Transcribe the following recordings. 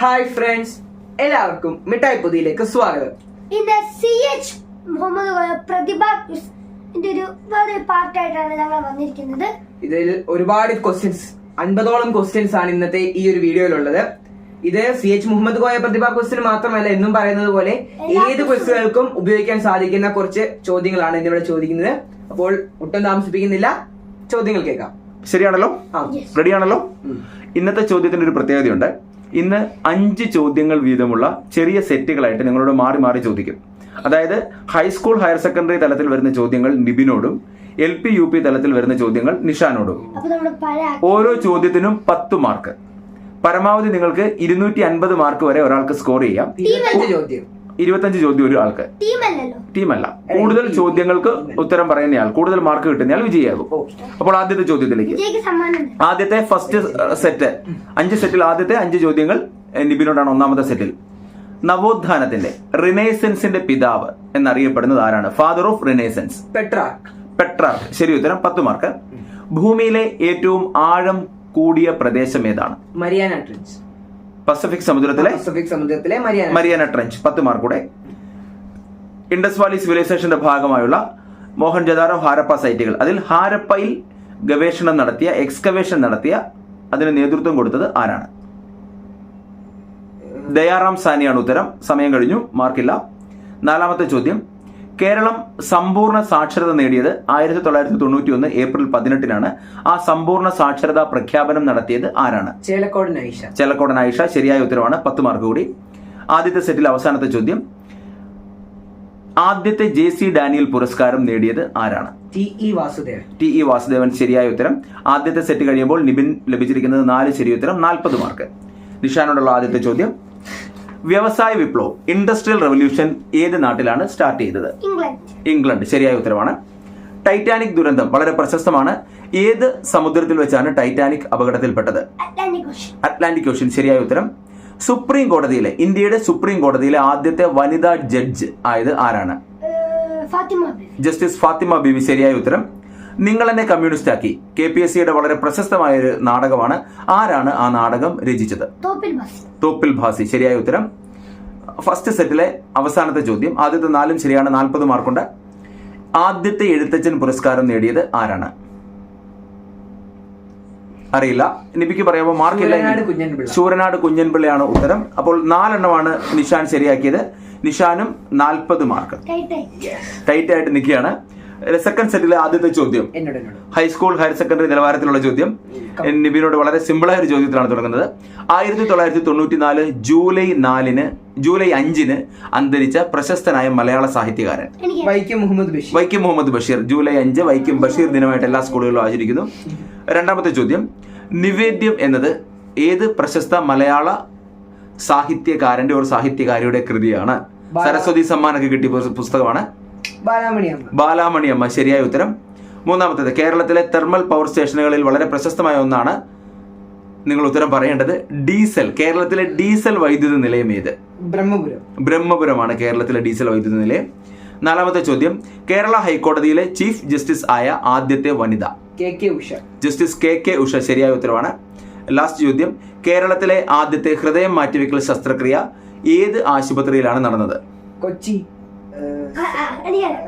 Hi friends എല്ലാവർക്കും മിഠായി പൊതിയിലേക്ക് സ്വാഗതം. ഇന്ന് സി എച്ച് മുഹമ്മദ് പ്രതിഭ ഒരു വേറെ പാർട്ടായിട്ടാണ് ഞങ്ങൾ വന്നിരിക്കുന്നത്. ഇതിൽ ഒരുപാട് ക്വസ്റ്റ്യൻസ് അൻപതോളം ക്വസ്റ്റ്യൻസ് ആണ് ഇന്നത്തെ ഈ ഒരു വീഡിയോയിലുള്ളത്. ഇത് C H Muhammad Koya Prathibha question മാത്രമല്ല എന്നും പറയുന്നത് പോലെ ഏത് ക്വസ്റ്റുകൾക്കും ഉപയോഗിക്കാൻ സാധിക്കുന്ന കുറച്ച് ചോദ്യങ്ങളാണ് ഇന്നിവിടെ ചോദിക്കുന്നത്. അപ്പോൾ ഒട്ടും താമസിപ്പിക്കുന്നില്ല. ചോദ്യങ്ങൾ കേൾക്കാം. ശരിയാണല്ലോ? ആ. റെഡിയാണല്ലോ ഇന്നത്തെ ചോദ്യത്തിന് ഒരു പ്രത്യേകതയുണ്ട്. ഇന്ന് അഞ്ച് ചോദ്യങ്ങൾ വീതമുള്ള ചെറിയ സെറ്റുകളായിട്ട് നിങ്ങളോട് മാറി മാറി ചോദിക്കും. അതായത് ഹൈസ്കൂൾ ഹയർ സെക്കൻഡറി തലത്തിൽ വരുന്ന ചോദ്യങ്ങൾ നിബിനോടും എൽ പി യു പി തലത്തിൽ വരുന്ന ചോദ്യങ്ങൾ നിഷാനോടും. അപ്പൊ നമ്മുടെ പല ഓരോ ചോദ്യത്തിനും പത്ത് മാർക്ക്. പരമാവധി നിങ്ങൾക്ക് ഇരുന്നൂറ്റി അൻപത് മാർക്ക് വരെ ഒരാൾക്ക് സ്കോർ ചെയ്യാം. ഇരുപത്തഞ്ച് ചോദ്യം ഒരു ആൾക്ക്. ടീമല്ല. കൂടുതൽ ചോദ്യങ്ങൾക്ക് ഉത്തരം പറയുന്നയാൾ കൂടുതൽ മാർക്ക് കിട്ടുന്നയാൾ വിജയിയാകും അപ്പോൾ ആദ്യത്തെ ചോദ്യത്തിലേക്ക്. വിജയ്ക്ക് സമ്മാനം ഉണ്ട്. ആദ്യത്തെ ഫസ്റ്റ് സെറ്റ്. അഞ്ച് സെറ്റിൽ ആദ്യത്തെ അഞ്ച് ചോദ്യങ്ങൾ നിബിനോടാണ് ഒന്നാമത്തെ സെറ്റിൽ. നവോത്ഥാനത്തിന്റെ റിനേസൻസിന്റെ പിതാവ് എന്നറിയപ്പെടുന്നത് ആരാണ്? Father of renaissance Petra Petrarch ശരി ഉത്തരം പത്ത് മാർക്ക്. ഭൂമിയിലെ ഏറ്റവും ആഴം കൂടിയ പ്രദേശം ഏതാണ്? മരിയാന ട്രെഞ്ച് പസഫിക് സമുദ്രത്തിലെ പസഫിക് സമുദ്രത്തിലെ മരിയാന ട്രെഞ്ച് പത്ത് മാർക്കൂടെ ഇൻഡസ് വാലി സിവിലൈസേഷന്റെ ഭാഗമായുള്ള മോഹൻജദാരോ ഹാരപ്പ സൈറ്റുകൾ. അതിൽ ഹാരപ്പയിൽ ഗവേഷണം നടത്തിയ എക്സ്കവേഷൻ നടത്തിയ അതിന് നേതൃത്വം കൊടുത്തത് ആരാണ്? ദയാറാം സാനിയാണ് ഉത്തരം. സമയം കഴിഞ്ഞു. മാർക്കില്ല നാലാമത്തെ ചോദ്യം. കേരളം സമ്പൂർണ സാക്ഷരത നേടിയത് ആയിരത്തി തൊള്ളായിരത്തി തൊണ്ണൂറ്റി ഒന്ന് ഏപ്രിൽ പതിനെട്ടിനാണ്. ആ സമ്പൂർണ സാക്ഷരതാ പ്രഖ്യാപനം നടത്തിയത് ആരാണ്? ചേലക്കോടൻ ആയിഷ ശരിയായ ഉത്തരവാണ്. പത്ത് മാർക്ക് കൂടി. ആദ്യത്തെ സെറ്റിൽ അവസാനത്തെ ചോദ്യം. ആദ്യത്തെ ജെ സി ഡാനിയൽ പുരസ്കാരം നേടിയത് ആരാണ്? T E Vasudevan. T E Vasudevan ശരിയായ ഉത്തരം. ആദ്യത്തെ സെറ്റ് കഴിയുമ്പോൾ നിബിൻ ലഭിച്ചിരിക്കുന്നത് നാല് ശരി ഉത്തരം നാൽപ്പത് മാർക്ക്. നിഷാനോടുള്ള ആദ്യത്തെ ചോദ്യം. വ്യവസായ വിപ്ലവം ഇൻഡസ്ട്രിയൽ റവല്യൂഷൻ ഏത് നാട്ടിലാണ് സ്റ്റാർട്ട് ചെയ്തത്? ഇംഗ്ലണ്ട്. ശരിയായ ഉത്തരവാണ് ടൈറ്റാനിക് ദുരന്തം വളരെ പ്രശസ്തമാണ്. ഏത് സമുദ്രത്തിൽ വെച്ചാണ് ടൈറ്റാനിക് അപകടത്തിൽപ്പെട്ടത്? അറ്റ്ലാന്റിക് ഓഷ്യൻ ശരിയായ ഉത്തരം. സുപ്രീം കോടതിയിലെ ഇന്ത്യയുടെ സുപ്രീം കോടതിയിലെ ആദ്യത്തെ വനിതാ ജഡ്ജ് ആയത് ആരാണ്? ജസ്റ്റിസ് ഫാത്തിമ ബിബി ശരിയായ ഉത്തരം. നിങ്ങൾ എന്നെ കമ്മ്യൂണിസ്റ്റ് ആക്കി. കെ പി എസ് സിയുടെ വളരെ പ്രശസ്തമായ ഒരു നാടകമാണ് ആരാണ് ആ നാടകം രചിച്ചത്? തോപ്പിൽ ഭാസി. ശരിയായ ഉത്തരം. ഫസ്റ്റ് സെറ്റിലെ അവസാനത്തെ ചോദ്യം. ആദ്യത്തെ നാലും ശരിയാണ്. നാൽപ്പത് മാർക്കുണ്ട്. ആദ്യത്തെ എഴുത്തച്ഛൻ പുരസ്കാരം നേടിയത് ആരാണ്? അറിയില്ല. നിബിക്ക് പറയാമോ? മാർക്കില്ല ശൂരനാട് കുഞ്ഞൻപിള്ള. കുഞ്ഞൻപിള്ളയാണ് ഉത്തരം. അപ്പോൾ നാലെണ്ണമാണ് നിഷാൻ ശരിയാക്കിയത്. നിഷാനും നാൽപ്പത് മാർക്ക്. ടൈറ്റ് ടൈറ്റ് ആയിട്ട് നിൽക്കുകയാണ്. സെക്കൻഡ് സെറ്റിലെ ആദ്യത്തെ ചോദ്യം. ഹൈസ്കൂൾ ഹയർ സെക്കൻഡറി നിലവാരത്തിലുള്ള ചോദ്യം. നിബിനോട് വളരെ സിമ്പിളായ ഒരു ചോദ്യത്തിലാണ് തുടങ്ങുന്നത്. ആയിരത്തി തൊള്ളായിരത്തി തൊണ്ണൂറ്റി നാല് ജൂലൈ നാലിന് ജൂലൈ അഞ്ചിന് അന്തരിച്ച പ്രശസ്തനായ മലയാള സാഹിത്യകാരൻ. വൈക്കം മുഹമ്മദ് ബഷീർ. വൈക്കം മുഹമ്മദ് ബഷീർ ജൂലൈ അഞ്ച് വൈക്കം ബഷീർ ദിനമായിട്ട് എല്ലാ സ്കൂളുകളിലും ആചരിക്കുന്നു. രണ്ടാമത്തെ ചോദ്യം നിവേദ്യം എന്നത് ഏത് പ്രശസ്ത മലയാള സാഹിത്യകാരന്റെ ഒരു സാഹിത്യകാരിയുടെ കൃതിയാണ്? സരസ്വതി സമ്മാനൊക്കെ കിട്ടിയ പുസ്തകമാണ്. ബാലാമണി അമ്മ ശരിയായ ഉത്തരം. മൂന്നാമത്തേത് കേരളത്തിലെ തെർമൽ പവർ സ്റ്റേഷനുകളിൽ വളരെ പ്രശസ്തമായ ഒന്നാണ് നിങ്ങൾ ഉത്തരം പറയേണ്ടത്. ഡീസൽ കേരളത്തിലെ ഡീസൽ വൈദ്യുത നിലയം ഏത്? ബ്രഹ്മപുരം. ബ്രഹ്മപുരമാണ് കേരളത്തിലെ ഡീസൽ വൈദ്യുത നിലയം. നാലാമത്തെ ചോദ്യം കേരള ഹൈക്കോടതിയിലെ ചീഫ് ജസ്റ്റിസ് ആയ ആദ്യത്തെ വനിത. K K Usha. Justice K K Usha ശരിയായ ഉത്തരവാണ്. ലാസ്റ്റ് ചോദ്യം കേരളത്തിലെ ആദ്യത്തെ ഹൃദയം മാറ്റിവെക്കൽ ശസ്ത്രക്രിയ ഏത് ആശുപത്രിയിലാണ് നടന്നത്? കൊച്ചി. ആ, ആ,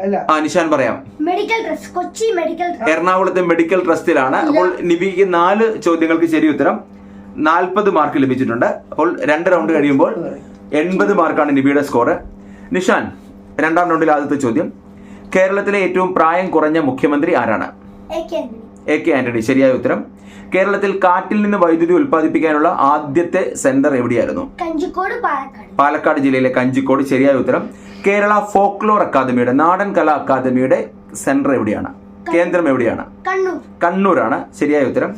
അല്ല. ആ നിഷാൻ പറയാം. Medical trust Kochi medical trust എറണാകുളത്തെ മെഡിക്കൽ ട്രസ്റ്റിലാണ് അപ്പോൾ നിബിക്ക് നാല് ചോദ്യങ്ങൾക്ക് ശരി ഉത്തരം. നാൽപ്പത് മാർക്ക് ലഭിച്ചിട്ടുണ്ട്. അപ്പോൾ രണ്ട് റൗണ്ട് കഴിയുമ്പോൾ എൺപത് മാർക്കാണ് നിബിയുടെ സ്കോർ നിഷാൻ രണ്ടാം റൗണ്ടിൽ ആദ്യത്തെ ചോദ്യം. കേരളത്തിലെ ഏറ്റവും പ്രായം കുറഞ്ഞ മുഖ്യമന്ത്രി ആരാണ്? എ കെ ആന്റണി ശരിയായ ഉത്തരം. കേരളത്തിൽ കാറ്റിൽ നിന്ന് വൈദ്യുതി ഉൽപ്പാദിപ്പിക്കാനുള്ള ആദ്യത്തെ സെന്റർ എവിടെയായിരുന്നു? കഞ്ചിക്കോട് പാലക്കാട്. പാലക്കാട് ജില്ലയിലെ കഞ്ചിക്കോട് ശരിയായ ഉത്തരം. കേരള ഫോക്ലോർ അക്കാദമിയുടെ നാടൻ കലാ അക്കാദമിയുടെ സെന്റർ എവിടെയാണ്? കേന്ദ്രം എവിടെയാണ്? കണ്ണൂരാണ്. ശരിയായ ഉത്തരം.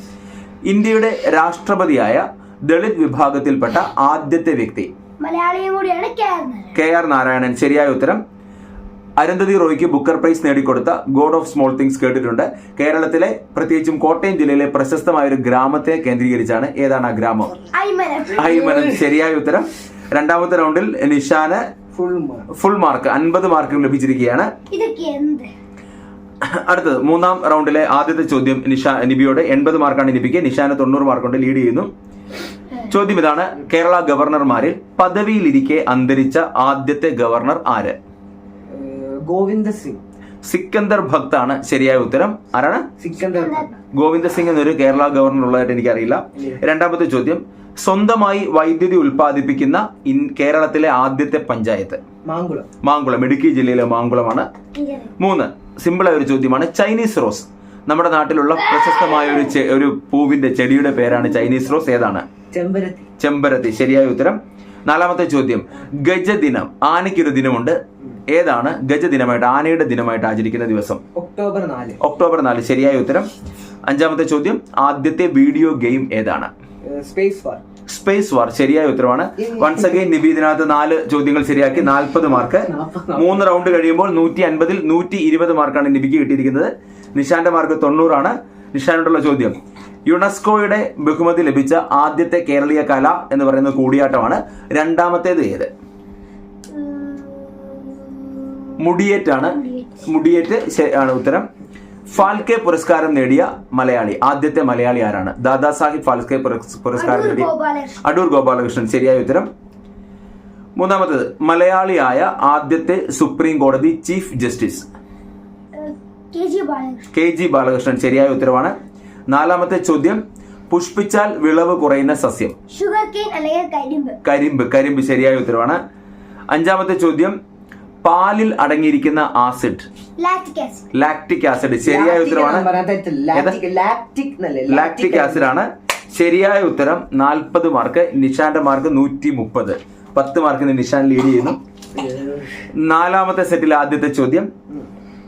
ഇന്ത്യയുടെ രാഷ്ട്രപതിയായ ദളിത് വിഭാഗത്തിൽപ്പെട്ട ആദ്യത്തെ വ്യക്തി. K R Narayanan. ശരിയായ ഉത്തരം. അരുന്ധതി റോയ്ക്ക് ബുക്കർ പ്രൈസ് നേടിക്കൊടുത്ത ഗോഡ് ഓഫ് സ്മോൾ തിങ്സ് കേട്ടിട്ടുണ്ട്. കേരളത്തിലെ പ്രത്യേകിച്ചും കോട്ടയം ജില്ലയിലെ പ്രശസ്തമായ ഒരു ഗ്രാമത്തെ കേന്ദ്രീകരിച്ചാണ് ഏതാണ് ആ ഗ്രാമം? ഐമനം ശരിയായ ഉത്തരം. രണ്ടാമത്തെ റൗണ്ടിൽ നിഷാന് ഫുൾ ഫുൾ മാർക്ക് അൻപത് മാർക്ക് ലഭിച്ചിരിക്കുകയാണ്. ഇതൊക്കെ എന്ത്? അടുത്തത് മൂന്നാം റൗണ്ടിലെ ആദ്യത്തെ ചോദ്യം നിഷ നിബിയോട് എൺപത് മാർക്കാണ് നിബിക്ക് നിഷാന് തൊണ്ണൂറ് മാർക്ക് കൊണ്ട് ലീഡ് ചെയ്യുന്നു. ചോദ്യം ഇതാണ് കേരള ഗവർണർമാരിൽ പദവിയിലിരിക്കെ അന്തരിച്ച ആദ്യത്തെ ഗവർണർ ആര്? ഗോവിന്ദ സിംഗ്. സിക്കന്ദർ ഭക്ത് ആണ് ശരിയായ ഉത്തരം. ആരാണ്? സിക്കന്ദർ ഗോവിന്ദ സിംഗ് എന്നൊരു കേരള ഗവർണർ ഉള്ളതായിട്ട് എനിക്കറിയില്ല. രണ്ടാമത്തെ ചോദ്യം. സ്വന്തമായി വൈദ്യുതി ഉൽപ്പാദിപ്പിക്കുന്ന ഇൻ- കേരളത്തിലെ ആദ്യത്തെ പഞ്ചായത്ത്? മാങ്കുളം. മാങ്കുളം. ഇടുക്കി ജില്ലയിലെ മാങ്കുളമാണ്. മൂന്ന്. സിമ്പിളായ ഒരു ചോദ്യമാണ്. Chinese rose. നമ്മുടെ നാട്ടിലുള്ള പ്രശസ്തമായ ഒരു ഒരു പൂവിന്റെ ചെടിയുടെ പേരാണ് ചൈനീസ് റോസ്. ഏതാണ്? ചെമ്പരത്തി. ചെമ്പരത്തി. ശരിയായ ഉത്തരം. നാലാമത്തെ ചോദ്യം. ഗജദിനം. ആനയ്ക്കൊരു ദിനമുണ്ട്. ഏതാണ്? ഗജദിനമായിട്ട് ആനയുടെ ദിനമായിട്ട് ആചരിക്കുന്ന ദിവസം. ഒക്ടോബർ നാല്. ഒക്ടോബർ നാല്. ശരിയായ ഉത്തരം. അഞ്ചാമത്തെ ചോദ്യം ആദ്യത്തെ വീഡിയോ ഗെയിം ഏതാണ്? Space war. Space war. ശരിയായ ഉത്തരവാണ് വൺസ് അഗൈൻ നിബി ഇതിനകത്ത് നാല് ചോദ്യങ്ങൾ ശരിയാക്കി നാൽപ്പത് മാർക്ക്. മൂന്ന് റൗണ്ട് കഴിയുമ്പോൾ നൂറ്റി അൻപതിൽ നൂറ്റി ഇരുപത് മാർക്കാണ് നിബിക്ക് കിട്ടിയിരിക്കുന്നത്. നിഷാന്റെ മാർക്ക് തൊണ്ണൂറാണ്. നിഷാനോടുള്ള ചോദ്യം. യുനെസ്കോയുടെ ബഹുമതി ലഭിച്ച ആദ്യത്തെ കേരളീയ കല എന്ന് പറയുന്ന കൂടിയാട്ടമാണ് രണ്ടാമത്തേത് ഏത്? മുടിയേറ്റാണ്. മുടിയേറ്റ് ആണ് ഉത്തരം. ഫാൽക്കെ പുരസ്കാരം നേടിയ മലയാളി ആദ്യത്തെ മലയാളി ആരാണ്? ദാദാ സാഹിബ് ഫാൽക്കെ പുരസ്കാരം നേടിയ അടൂർ ഗോപാലകൃഷ്ണൻ. ശരിയായ ഉത്തരം. മൂന്നാമത്തത് മലയാളിയായ ആദ്യത്തെ സുപ്രീം കോടതി chief justice. K G Balakrishnan ശരിയായ ഉത്തരവാണ്. നാലാമത്തെ ചോദ്യം പുഷ്പിച്ചാൽ വിളവ് കുറയുന്ന സസ്യം. ഷുഗർ കെയിൻ അല്ലെങ്കിൽ കരിമ്പ്. കരിമ്പ് കരിമ്പ് ശരിയായ ഉത്തരവാണ്. അഞ്ചാമത്തെ ചോദ്യം പാലിൽ അടങ്ങിയിരിക്കുന്ന ആസിഡ്. ലാക്ടിക് ആസിഡ് ശരിയായ ഉത്തരവാണ്. ലാക്ടിക് ആസിഡ് ആണ്. ശരിയായ ഉത്തരം നാൽപ്പത് മാർക്ക്. നിഷാന്റെ മാർക്ക് നൂറ്റി മുപ്പത് പത്ത് മാർക്കിന് നിഷാൻ ലീഡ് ചെയ്യുന്നു. നാലാമത്തെ സെറ്റിൽ ആദ്യത്തെ ചോദ്യം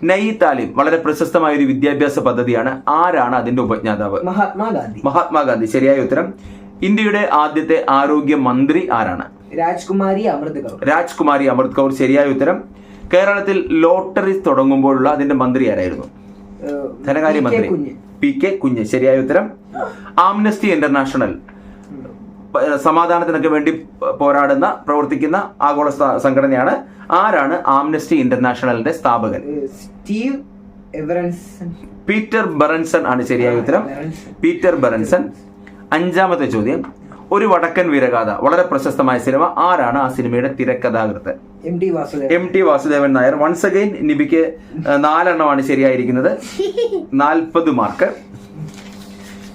നയി താലിം വളരെ പ്രശസ്തമായ ഒരു വിദ്യാഭ്യാസ പദ്ധതിയാണ്. ആരാണ് അതിന്റെ ഉപജ്ഞാതാവ്? മഹാത്മാഗാന്ധി. മഹാത്മാഗാന്ധി. ശരിയായ ഉത്തരം. ഇന്ത്യയുടെ ആദ്യത്തെ ആരോഗ്യ മന്ത്രി ആരാണ്? രാജ്കുമാരി അമൃത് കൗർ. രാജ്കുമാരി അമൃത് കൗർ. ശരിയായ ഉത്തരം. കേരളത്തിൽ ലോട്ടറി തുടങ്ങുമ്പോഴുള്ള അതിന്റെ മന്ത്രി ആരായിരുന്നു? ധനകാര്യ മന്ത്രി. പി കെ കുഞ്ഞ്. ശരിയായ ഉത്തരം. Amnesty international. സമാധാനത്തിനൊക്കെ വേണ്ടി പോരാടുന്ന പ്രവർത്തിക്കുന്ന ആഗോള സംഘടനയാണ് ആരാണ് ആംനസ്റ്റി ഇന്റർനാഷണലിന്റെ സ്ഥാപകൻ? സ്റ്റീവ് പീറ്റർ ബറൻസൺ ആണ് ശരിയായ ഉത്തരം. Peter Benenson. അഞ്ചാമത്തെ ചോദ്യം. ഒരു വടക്കൻ വീരഗാഥ വളരെ പ്രശസ്തമായ സിനിമ. ആരാണ് ആ സിനിമയുടെ തിരക്കഥാകൃത്ത്? M T Vasudevan. Nair. Once again നിബിക്ക് നാലെണ്ണമാണ് ശരിയായിരിക്കുന്നത്. നാൽപ്പത് മാർക്ക്.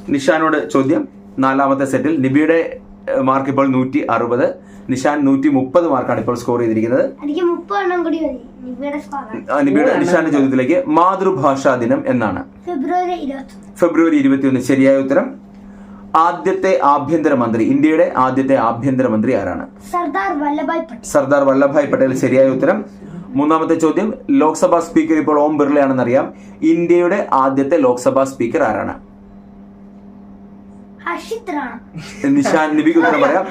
നിഷാനോട് ചോദ്യം. നാലാമത്തെ സെറ്റിൽ നിബിയുടെ മാർക്ക് ഇപ്പോൾ നൂറ്റി അറുപത് നിഷാൻ നൂറ്റി മുപ്പത് മാർക്കാണ് ഇപ്പോൾ സ്കോർ ചെയ്തിരിക്കുന്നത്. എനിക്ക് മുപ്പത് എണ്ണം കൂടി മതി. നിബിയുടെ സ്കോർ ആ, നിബിയുടെ നിഷാന്റെ ചോദ്യത്തിലേക്ക് മാതൃഭാഷാ ദിനം എന്നാണ്. ഫെബ്രുവരി ഇരുപത്തി ഫെബ്രുവരി ഇരുപത്തിയൊന്ന് ശരിയായ ഉത്തരം. ആദ്യത്തെ ആഭ്യന്തരമന്ത്രി ഇന്ത്യയുടെ ആദ്യത്തെ ആഭ്യന്തരമന്ത്രി ആരാണ്? സർദാർ വല്ലഭായ് പട്ടേൽ. സർദാർ വല്ലഭായ് പട്ടേൽ ശരിയായ ഉത്തരം. മൂന്നാമത്തെ ചോദ്യം ലോക്സഭാ സ്പീക്കർ ഇപ്പോൾ ഓം ബിർളയാണെന്നറിയാം. ഇന്ത്യയുടെ ആദ്യത്തെ ലോക്സഭാ സ്പീക്കർ ആരാണ്? നിഷാൻ നിബിക്ക് ഉത്തരം പറയാം.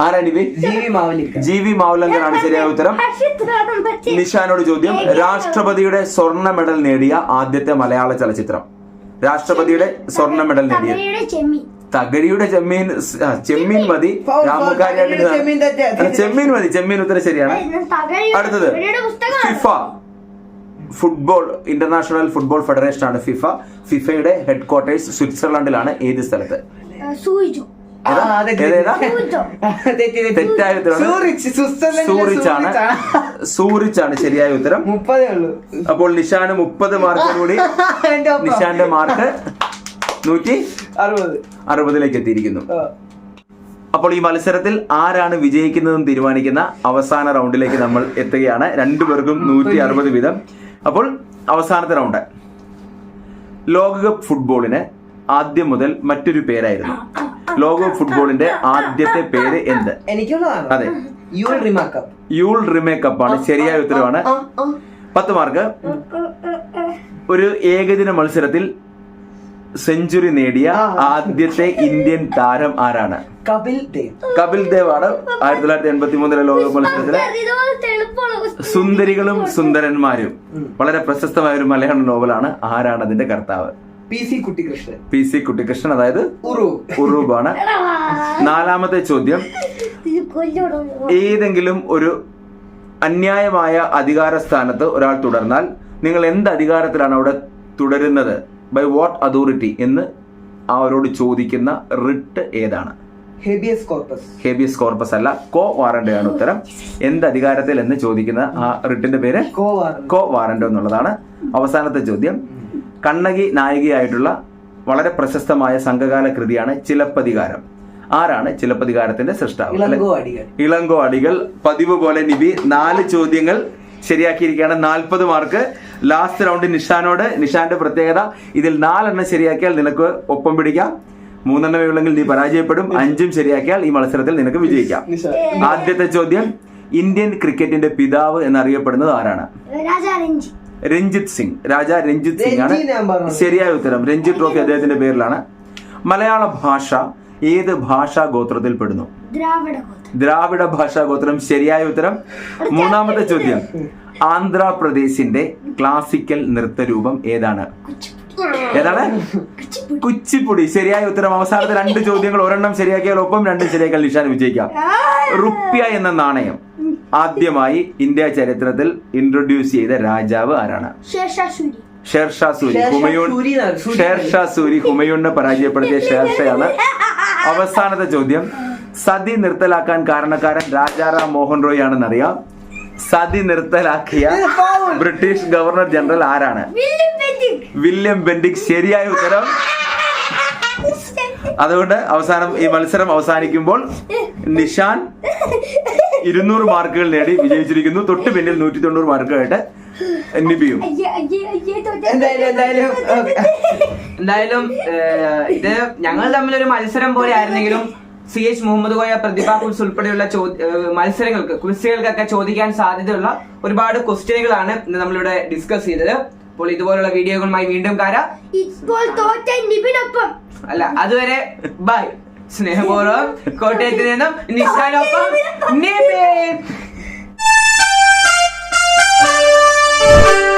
ആരാ നിബി? ജി വി മാവലങ്കറാണ് ശരിയായ ഉത്തരം. നിഷാനോട് ചോദ്യം. രാഷ്ട്രപതിയുടെ സ്വർണ മെഡൽ നേടിയ ആദ്യത്തെ മലയാള ചലച്ചിത്രം. രാഷ്ട്രപതിയുടെ സ്വർണ മെഡൽ നേടിയ തകഴിയുടെ ചെമ്മീൻ ചെമ്മീൻ മതി. രാമുകാരിയായിട്ട് ചെമ്മീൻ മതി. ചെമ്മീൻ ഉത്തരം ശരിയാണ്. അടുത്തത്. FIFA. Football international football federation ആണ് ഫിഫ ഫിഫയുടെ ഹെഡ് ക്വാർട്ടേഴ്സ് സ്വിറ്റ്സർലൻഡിലാണ് ഏത് സ്ഥലത്ത്. തെറ്റായ ഉത്തരമാണ്. സൂറിച്ച്, സ്വിറ്റ്സർലൻഡിലെ സൂറിച്ച് ആണ് സൂറിച്ചാണ്. സൂറിച്ച് ആണ് ശരിയായ ഉത്തരം. മുപ്പതേ ഉള്ളൂ. അപ്പോൾ നിഷാന് മുപ്പത് മാർക്ക് കൂടി. നിഷാന്റെ മാർക്ക് നൂറ്റി അറുപത്. അറുപതിലേക്ക് എത്തിയിരിക്കുന്നു. അപ്പോൾ ഈ മത്സരത്തിൽ ആരാണ് വിജയിക്കുന്നതെന്ന് തീരുമാനിക്കുന്ന അവസാന റൗണ്ടിലേക്ക് നമ്മൾ എത്തുകയാണ്. രണ്ടുപേർക്കും നൂറ്റി അറുപത് വീതം. അപ്പോൾ അവസാനത്തെ റൗണ്ട് ലോകകപ്പ് ഫുട്ബോളിന് ആദ്യം മുതൽ മറ്റൊരു പേരായിരുന്നു. ലോകകപ്പ് ഫുട്ബോളിന്റെ ആദ്യത്തെ പേര് എന്ത്? അതെ. യൂൾ റിമേക്കപ്പ് ആണ്. ശരിയായ ഉത്തരവാണ്. പത്ത് മാർക്ക്. ഒരു ഏകദിന മത്സരത്തിൽ സെഞ്ചുറി നേടിയ ആദ്യത്തെ ഇന്ത്യൻ താരം ആരാണ്? കപിൽ ദേവ്. കപിൽ ദേവ് ആണ് ആയിരത്തി തൊള്ളായിരത്തി എൺപത്തി മൂന്നിലെ ലോക മത്സരത്തിലെ. സുന്ദരികളും സുന്ദരന്മാരും. വളരെ പ്രശസ്തമായ ഒരു മലയാള നോവലാണ് ആരാണ് അതിന്റെ കർത്താവ്? P C Kuttikrishnan. P C Kuttikrishnan അതായത് ഉറു. ഉറൂബാണ്. നാലാമത്തെ ചോദ്യം. ഏതെങ്കിലും ഒരു അന്യായമായ അധികാര സ്ഥാനത്ത് ഒരാൾ തുടർന്നാൽ നിങ്ങൾ എന്ത് അധികാരത്തിലാണ് അവിടെ തുടരുന്നത്? ബൈ വാട്ട് അതോറിറ്റി എന്ന് അവരോട് ചോദിക്കുന്ന റിട്ട് ഏതാണ്? ഹെബിയസ് കോർപ്പസ് ഹേബിയസ് കോർപ്പസ് അല്ല കോ വാറന്റ് ആണ് ഉത്തരം. എന്ത് അധികാരത്തിൽ എന്ന് ചോദിക്കുന്ന ആ റിട്ടിന്റെ പേര്? കോ വാറന്റ് എന്നുള്ളതാണ് അവസാനത്തെ ചോദ്യം. കണ്ണകി നായികയായിട്ടുള്ള വളരെ പ്രശസ്തമായ സംഘകാല കൃതിയാണ് ചിലപ്പതികാരം. ആരാണ് ചിലപ്പതികാരത്തിന്റെ സൃഷ്ടാവ്? ഇളങ്കോ അടികൾ. പതിവ് പോലെ നിബി നാല് ചോദ്യങ്ങൾ ശരിയാക്കിയിരിക്കുകയാണ്. നാൽപ്പത് മാർക്ക്. ലാസ്റ്റ് റൗണ്ട് നിഷാനോട് നിഷാന്റെ പ്രത്യേകത. ഇതിൽ നാലെണ്ണം ശരിയാക്കിയാൽ നിനക്ക് ഒപ്പം പിടിക്കാം. മൂന്നെണ്ണമേ ഉള്ളെങ്കിൽ നീ പരാജയപ്പെടും. അഞ്ചും ശരിയാക്കിയാൽ ഈ മത്സരത്തിൽ നിനക്ക് വിജയിക്കാം. ആദ്യത്തെ ചോദ്യം ഇന്ത്യൻ ക്രിക്കറ്റിന്റെ പിതാവ് എന്നറിയപ്പെടുന്നത് ആരാണ്? രാജാ രഞ്ജി. രഞ്ജിത്ത് സിംഗ്. രാജ രഞ്ജിത്ത് സിംഗ് ആണ്. ശരിയായ ഉത്തരം. രഞ്ജിത്ത് ട്രോഫി അദ്ദേഹത്തിന്റെ പേരിലാണ്. മലയാള ഭാഷ ഏത് ഭാഷാ ഗോത്രത്തിൽ പെടുന്നു? ദ്രാവിഡ ഗോത്രം. ദ്രാവിഡ ഭാഷാ ഗോത്രം. ശരിയായ ഉത്തരം. മൂന്നാമത്തെ ചോദ്യം. ആന്ധ്രാപ്രദേശിന്റെ ക്ലാസിക്കൽ നൃത്ത രൂപം ഏതാണ്? ഏതാണ് കുച്ചിപ്പുടി ശരിയായ ഉത്തരം അവസാനത്തെ രണ്ട് ചോദ്യങ്ങൾ ഒരെണ്ണം ശരിയാക്കിയാൽ ഒപ്പം രണ്ടും ശരിയാക്കിയാൽ നിഷാൻ വിജയിക്കാം റുപ്യ എന്ന നാണയം ആദ്യമായി ഇന്ത്യ ചരിത്രത്തിൽ ഇൻട്രൊഡ്യൂസ് ചെയ്ത രാജാവ് ആരാണ് ഷേർഷാ സൂരി ഹുമയൂൺ. ഷേർഷാ സൂരി ഹുമയൂണിനെ പരാജയപ്പെടുത്തിയ ഷേർഷയാണ് അവസാനത്തെ ചോദ്യം സതി നിർത്തലാക്കാൻ കാരണക്കാരൻ രാജാറാം മോഹൻ റോയ് ആണെന്നറിയാം സതി നിർത്തലാക്കിയ ബ്രിട്ടീഷ് ഗവർണർ ജനറൽ ആരാണ് വില്യം ബെൻഡിക് ശരിയായ ഉത്തരം. അതുകൊണ്ട് അവസാനം ഈ മത്സരം അവസാനിക്കുമ്പോൾ നിഷാൻ ഇരുന്നൂറ് മാർക്കുകൾ നേടി വിജയിച്ചിരിക്കുന്നു. തൊട്ട് പിന്നിൽ നൂറ്റി തൊണ്ണൂറ് നിബിയും. തോറ്റേ. എന്തായാലും എന്തായാലും ഇത് ഞങ്ങൾ തമ്മിലൊരു മത്സരം പോലെ ആയിരുന്നെങ്കിലും C H Muhammad Koya Prathibha quiz ഉൾപ്പെടെയുള്ള മത്സരങ്ങൾക്ക് ക്വിസുകൾക്കൊക്കെ ചോദിക്കാൻ സാധ്യതയുള്ള ഒരുപാട് ക്വസ്റ്റ്യനുകളാണ് ഇന്ന് നമ്മളിവിടെ ഡിസ്കസ് ചെയ്തത്. അപ്പോൾ ഇതുപോലുള്ള വീഡിയോകളുമായി വീണ്ടും കാര അല്ല അതുവരെ ബൈ. സ്നേഹപൂർവം കോട്ടയത്തിൽ നിന്നും നിസാനൊപ്പം നിബേ